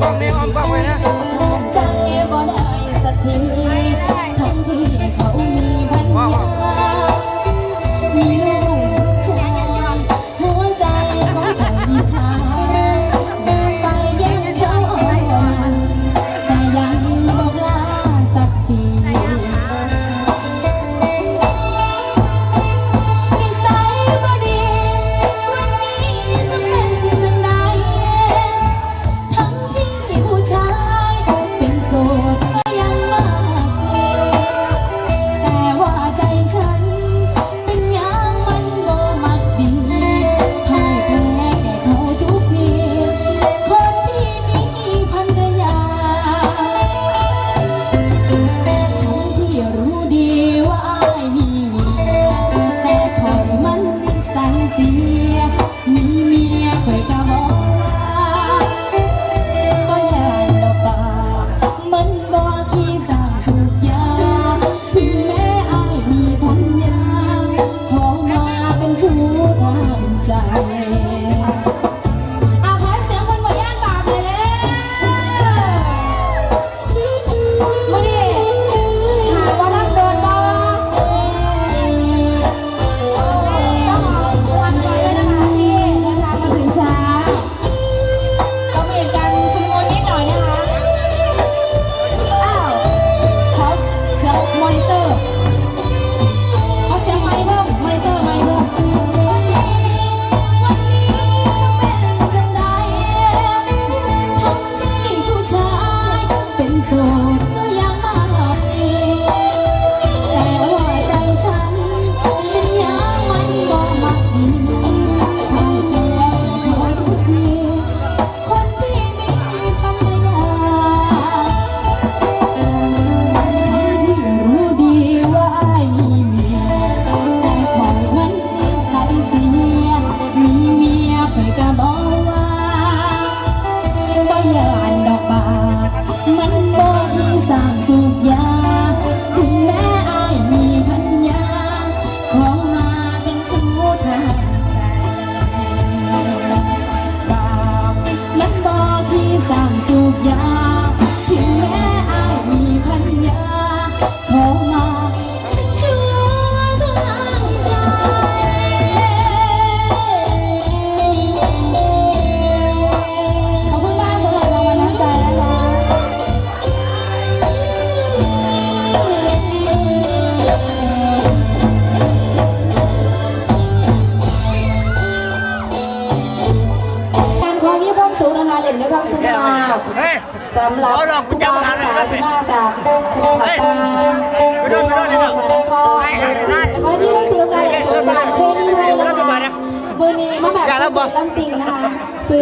Come on, Money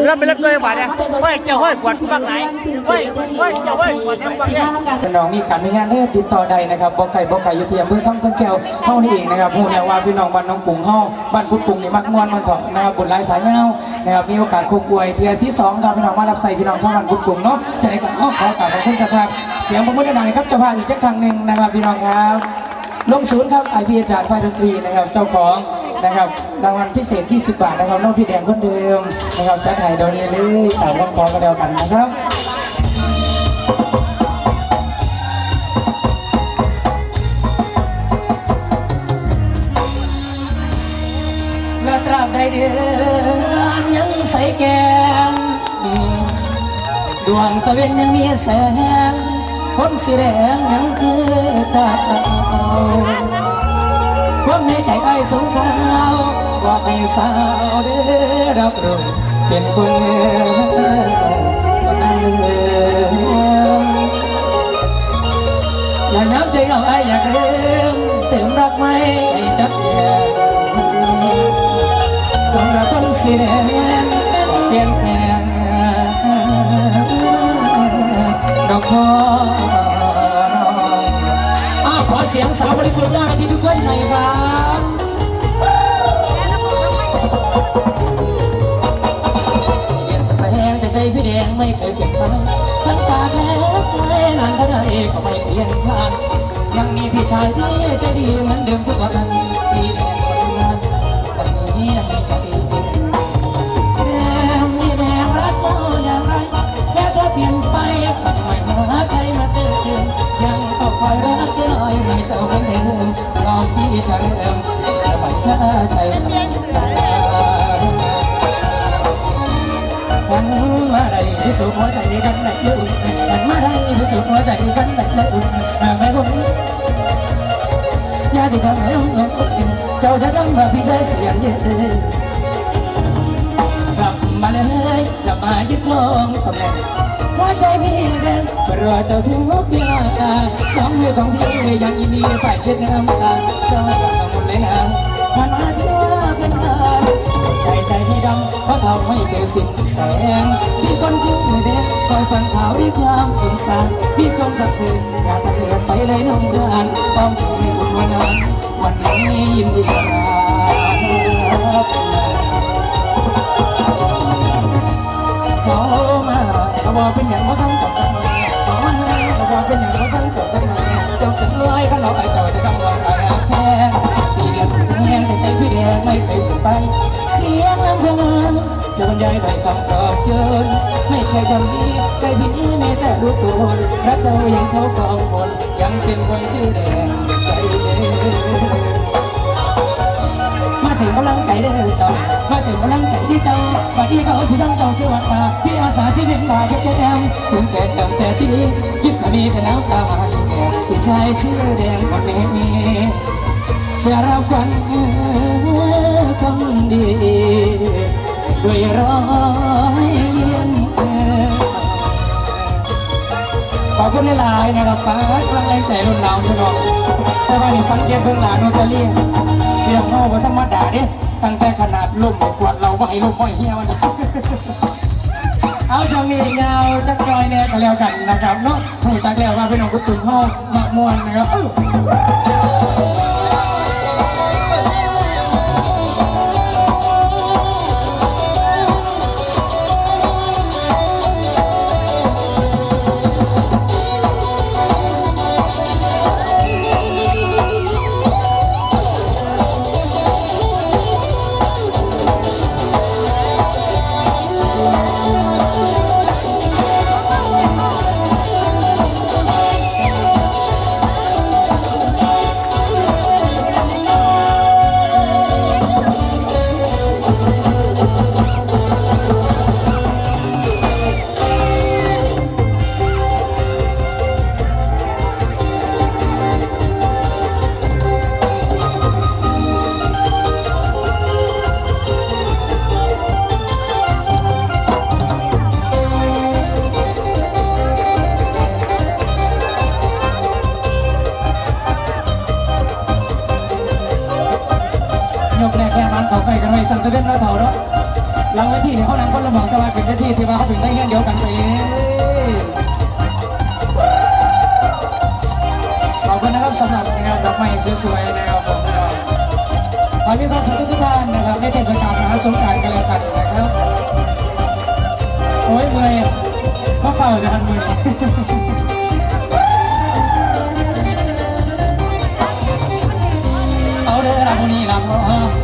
แล้วเป็นรถเกยบาทเนี่ยเฮ้ยเจ้าเฮ้ยกวดผู้บังไหนเฮ้ยเฮ้ยเจ้าเฮ้ยกวดผู้บังที่เนี่ยมาทำการสนองมีการมีงานได้ติดต่อใดนะครับบ่ไก่บ่ไก่อยู่ที่อำเภอคำเพิ่นแก้วเฮานี่เองนะครับฮู้แน่ว่าพี่น้องบ้านน้องกรุงเฮาบ้านกุดกรุงนี่มักมวนมันเถาะนะครับบุญหลายสายเงานะครับมีโอกาสคงอวยเทื่อที่สองครับพี่น้องมารับใส่พี่น้องเข้าบ้านกุดกรุงเนาะจะได้ก็ขอขอกราบขอบคุณเจ้าภาพเสียงประมือดังครับเจ้าภาพอีกจักครั้งหนึ่งนะครับพี่น้องครับลงศูนย์ครับไอพีอาจารย์ฝ่ายดนตรีนะครับเจ้าของ นะครับรางวัลพิเศษ 20 บาทนะครับน้องพี่แดงคนเดิมนะครับจัดให้เดี๋ยวนี้เลยสามวันขอกันเดียวกันนะครับและตราบใดเดือนยังใสแก้มดวงตะเวนยังมีแสงคนสีแดงยังคือเก่าวา ในใจไอ้สงขาวบอกให้สาวเด้รับรู้เป็นคนเงือนั่นเลืมอย่าย้ำใจเอาไอ้อยากเริ่มเต็มรักไม่ให้จัดแจงสำหรับคนสีแดงเปลี่ยนแปลงดอกพออ้าวขอ เสียงสาวบริสุทธิ์ได้ที่ทุกคนหน่อยครับเปลี่ยนแปลงแต่ใจพี่แดงไม่เคยเปลี่ยนไปทั้งปากและใจนานเท่าใดก็ไม่เปลี่ยนผ่านยังมีพี่ชายที่ใจดีเหมือนเดิมทุกวันพี่แดง เจ้าเหมือนเดิมเราที่จะเริ่มจะบังคับใจกันมาได้พิสูจน์หัวใจกันได้เลยอุ่นกันมาได้พิสูจน์หัวใจกันได้เลยอุ่นแม่คนอยาที่กันไม่ต้องเจ้าจะต้องมาพิจัยเสียงเยอะกลับมาเลยกลับมายึดครองตำแหน่ง หัวใจพี่แดงรอเจ้าทุกเวลาสองมือของพี่ยังยินดีฝ่ายเช็ดน้ำตาเจ้าต้องหมดเลยนะมันมาที่ว่าเป็นเธอใจใจที่ดำเพราะเขาไม่เคยสิ้นแสงพี่คนชื่อแดงคอยฟังข่าวด้วยความสงสารพี่คงจะคืนอยากตะเกียบไปเลยน้องเดือนต้องถึงในคุณวันนั้นวันนี้ยินดีรับ บอกเป็นอย่างเขาสั่งจบจังเลยเขามาเขาบอกเป็นอย่างเขาสั่งจบจังเลยจบสักร้อยข้างนอไอ้เจ้าจะกำลังอะไรแพ้ปีเดียวแพ้แต่ใจพี่แดงไม่เคยเปลี่ยนไป เสียงลำเพลินจะบรรยายถ้อยคำปลอบโยนไม่เคยทำดีใจพี่แม้แต่รู้ตัวรักเจ้ายังเท่ากองคนยังเป็นคนชื่อแดง ถึงกำลังใจได้เลยเจ้ามาถึงกำลังใจที่เจ้าบัดนี้เขาสิสั่งเจ้าคือวัดตาพี่อาสาสิเป็นมาเช็ดแก้มคุณแต่แก้มแต่สิดีคิดว่ามีแต่น้ำตาไหลผู้ชายชื่อแดงคนนี้จะรับควันคนดีด้วยรอย ขอบคุณหลายๆนะครับฟ้ากำลังแรงใจรุ่นเราพี่น้องแต่ว่านี่สังเกตเบื้องหลังโนตาลีเรียกโง่ว่าธรรมดาเด้ตั้งแต่ขนาดลุ่มขวดเราก็ให้ลุ่มห้อยเหี้ยวันเอาช่วงนี้ยาจักจอยเนี่ยก็แล้วกันนะครับเนาะถูกจักแล้วว่าพี่น้องกุ๊กตึงห้องมะม่วนนะครับ สวยๆนะครับผมนะครับขอให้มีความสุขทุกๆท่านนะครับในเทศกาลมหาสงกรานต์กันแล้วกันนะครับโอ้ยเมื่อยมาเฝ้าจะทันเมื่อนี้เอาเด้อละผู้นี้ละพ่อ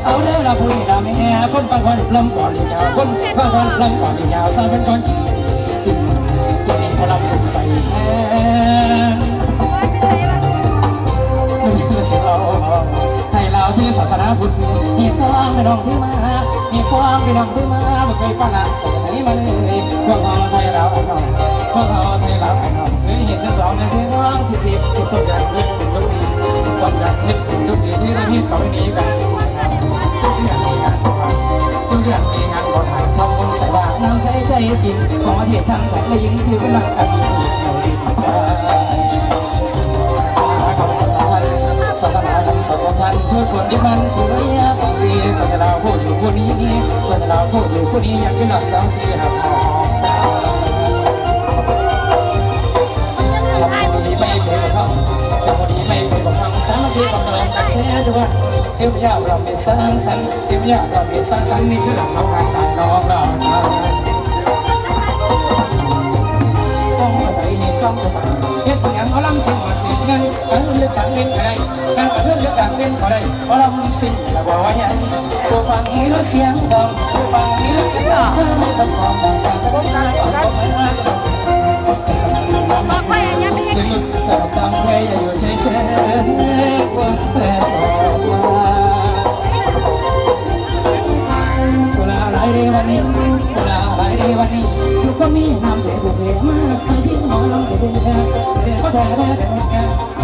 เอาเด้อละผู้นี้ละแม่คนฟังวันลำก่อนเรียยาวคนฟังวันลำก่อนเรียยาวสายเป็นก่อนกินกินกินพลังสงสัยแทนาวที่ศาสนาพุทธเหตุกว้างไปน้องที่มาเหตุกว้างไปน้องที่มาไม่เคยปังอะไหนมาเลยพวกเราไทยลาไอ้น้องพวกเราไทยลาไอ้น้องเคยเห็นสิบสองในที่น้องสิบสิบสิบสองอย่างเห็นเป็นลูกดีสิบสองอย่างเห็นเป็นลูกดีที่เราเห็นต่อไปนี้กันทุกอย่างมีงานทุกอย่างมีงานบริหารทำบุญใส่บาตรน้ำใส่ใจกินของประเทศทั้งใจและยิ่งที่เป็นหลักอันดีเราดี ของท่านทุกคนที่มันถือว่าอยากเอาเรียนก็จะเราพูดอยู่ผู้นี้ก็จะเราพูดอยู่ผู้นี้อยากขึ้นหลักสองที่หักหอมตาเราดีไม่เคยบอกคำแต่คนนี้ไม่เคยบอกคำสามัคคีของเราแต่แค่ว่าเทียบยาเราไม่สร้างสรรค์เทียบยาเราไม่สร้างสรรค์นี่คือหลักสำคัญต่างน้องเราต้องเข้าใจเหตุต้องเข้าใจ กระเทือนเลือกการเล่นก็ได้เพราะลำสิ่งและว่าว่าอย่างตัวฟังมีรถเสียงดั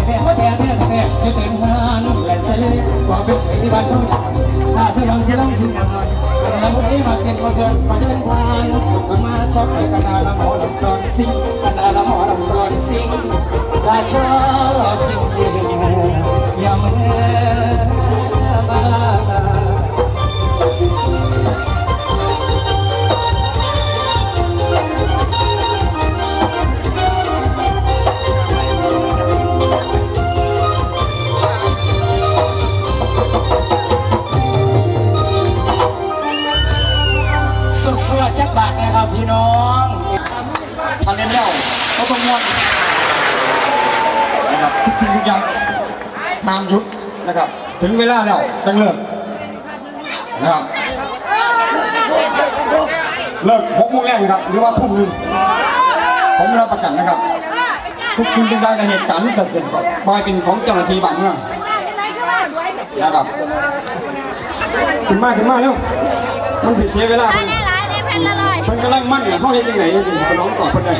งตัวฟังมีรถเสียงดังเธอไม่สมความดังการจะร้องไห้ก่อนก็ไม่ได้แต่สมัยนั้นจึงสาวตามเพยอย่าอยู่เฉยๆว่าแฟนออกมา เวลาอะไรในวันนี้เวลาอะไรในวันนี้ทุกคนมีน้ำใจผูกเพมากใส่ชิ้นหอมลงแต่เดียวเรียนว่าแท้แท้แต่แท้เรียนว่าแท้แท้แต่แท้เสียเป็นหานแหลนเสียว่าเป็นไอ้บ้านเขาถ้าเสียงเสียงสิ่งนั้นแล้ววันนี้มาเก็บมาส่วนมาเดินทางมาชอบกันนาละหมอลำตอนซิงกันนาละหมอลำตอนซิงถ้าชอ ก็ต้องม้วนนะครับทุกสิ่งทุกอย่างห้ามหยุดนะครับ ถึงเวลาแล้วต้องเลิกนะครับเลิกหกโมงแรกนะครับหรือว่าทุ่มหนึ่งผมรับประกันนะครับ ทุกสิ่งทุกอย่างในเหตุการณ์ที่เกิดขึ้นก็บอยเป็นของเจ้าหน้าที่บ้านเมืองนะครับขึ้นมาขึ้นมาแล้วมันสิเสียเวลาหลายในหลายในแผ่นละร้อยเพิ่นกำลังมั่นเนี่ยเขาเห็นยังไงถึงน้องตอบเพิ่นได้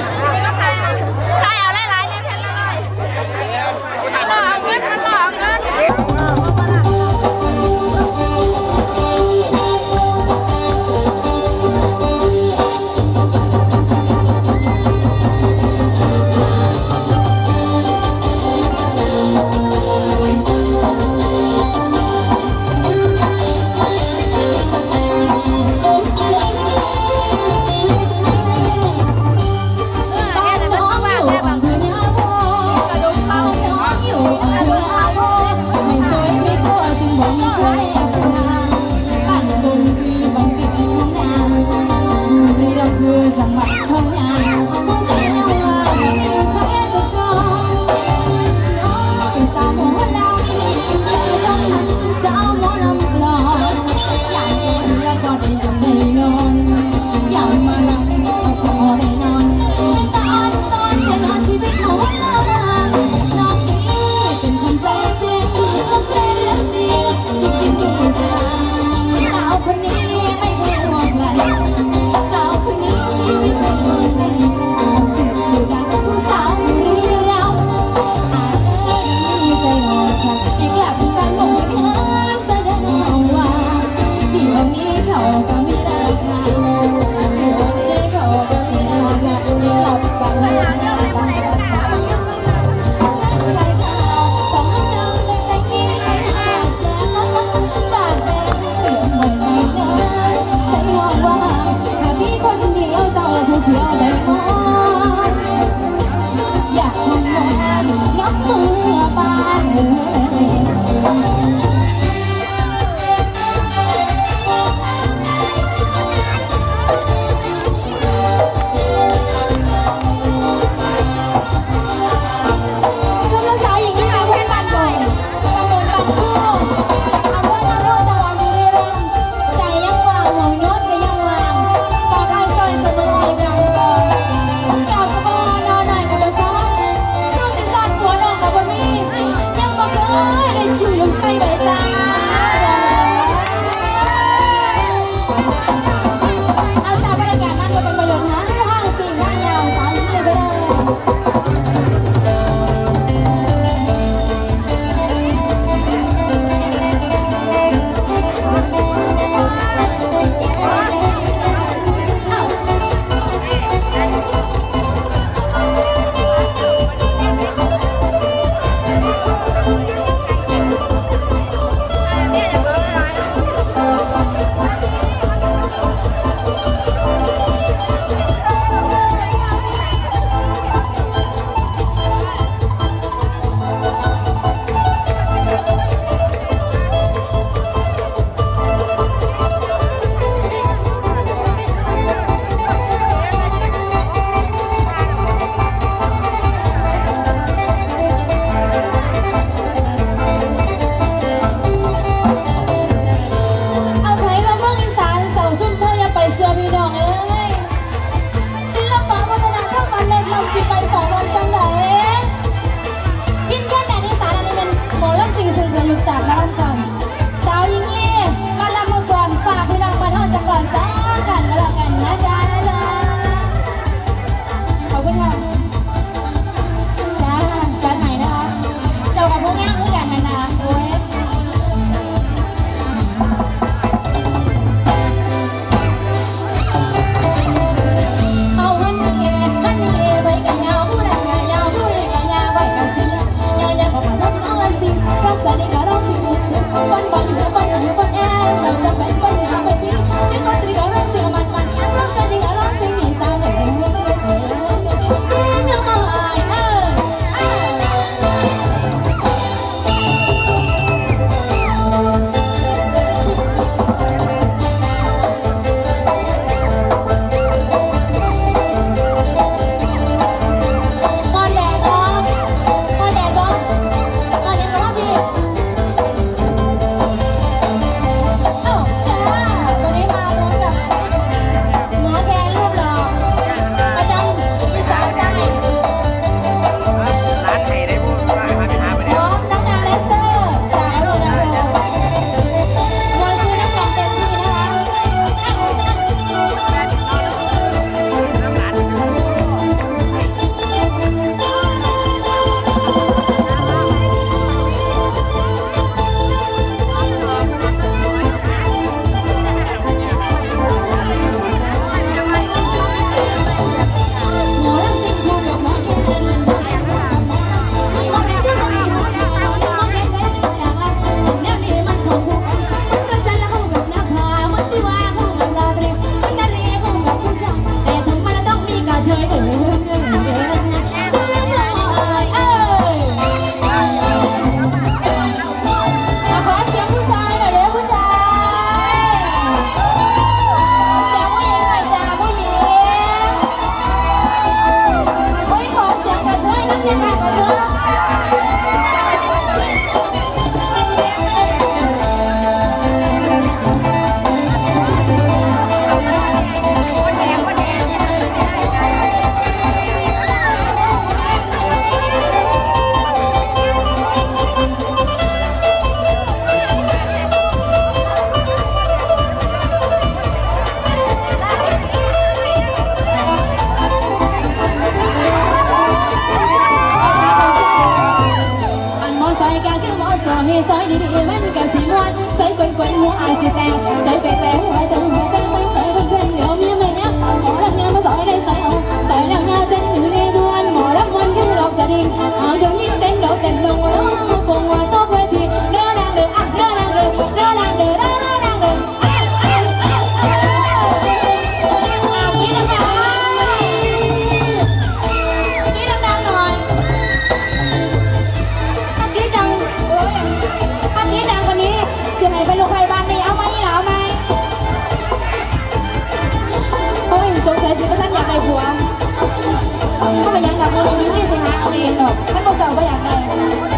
หาเอาเองเดอกท่านผู้เจ้าก็อยากได้